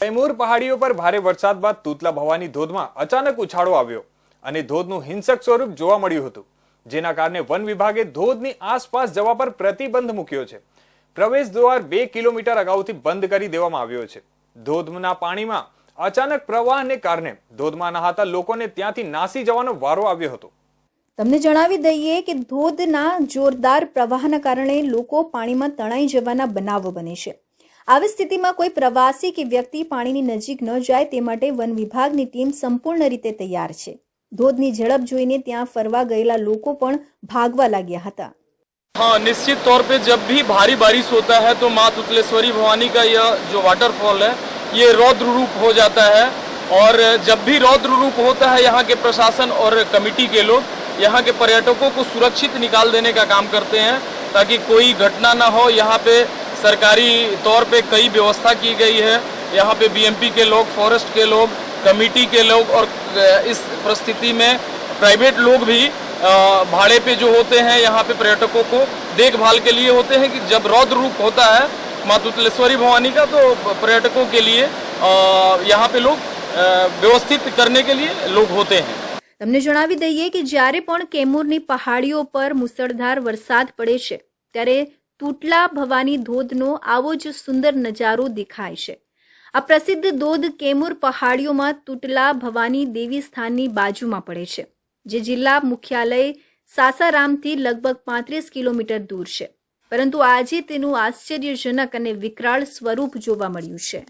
તૈમૂર પહાડીઓ પર ભારે વરસાદ બાદ તૂતલા ભવાની ધોધમાં અચાનક ઉછાળો આવ્યો અને ધોધનું હિંસક સ્વરૂપ જોવા મળ્યું હતું, જેના કારણે વન વિભાગે ધોધની આસપાસ જવા પર પ્રતિબંધ મૂક્યો છે. પ્રવેશ દ્વાર બે કિલોમીટર અગાઉથી બંધ કરી દેવામાં આવ્યો છે. ધોધના પાણીમાં અચાનક પ્રવાહને કારણે ધોધમાં નહાતા લોકોને ત્યાંથી નાસી જવાનો વારો આવ્યો હતો. તમને જણાવી દઈએ કે ધોધના જોરદાર પ્રવાહના કારણે લોકો પાણીમાં તણાઈ જવાના બનાવો બને છે. આવી સ્થિતિમાં કોઈ પ્રવાસી કે વ્યક્તિ પાણીની નજીક ન જાય તે માટે વન વિભાગની ટીમ સંપૂર્ણ રીતે તૈયાર છે ધોધની ઝડપ જોઈને ત્યાં ફરવા ગયેલા લોકો પણ ભાગવા લાગ્યા હતા हाँ निश्चित तौर पे जब भी भारी बारिश होता है तो माँ तुतलेश्वरी भवानी का यह जो वाटरफॉल है ये रौद्र रूप हो जाता है और जब भी रौद्र रूप होता है यहाँ के प्रशासन और कमेटी के लोग यहाँ के पर्यटकों को सुरक्षित निकाल देने का काम करते हैं ताकि कोई घटना ना हो यहाँ पे सरकारी तौर पे कई व्यवस्था की गई है यहाँ पे बीएमपी के लोग फॉरेस्ट के लोग कमेटी के लोग और अ, इस परिस्थिति में प्राइवेट लोग भी अ, भाड़े पे जो होते हैं यहाँ पे पर्यटकों को देखभाल के लिए होते हैं कि जब रौद्र रूप होता है माँ तुतलेश्वरी भवानी का तो पर्यटकों के लिए अ, यहाँ पे लोग अ, व्यवस्थित करने के लिए लोग होते हैं તમને જણાવી દઈએ કે જ્યારે પણ કેમૂરની પહાડીઓ પર મુસળધાર વરસાદ પડે છે ત્યારે તૂટલા ભવાની ધોધનો આવો જ સુંદર નજારો દેખાય છે. આ પ્રસિદ્ધ ધોધ કેમુર પહાડીઓમાં તૂટલા ભવાની દેવી સ્થાનની બાજુમાં પડે છે, જે જિલ્લા મુખ્યાલય સાસારામથી લગભગ પાંત્રીસ કિલોમીટર દૂર છે. પરંતુ આજે તેનું આશ્ચર્યજનક અને વિકરાળ સ્વરૂપ જોવા મળ્યું છે.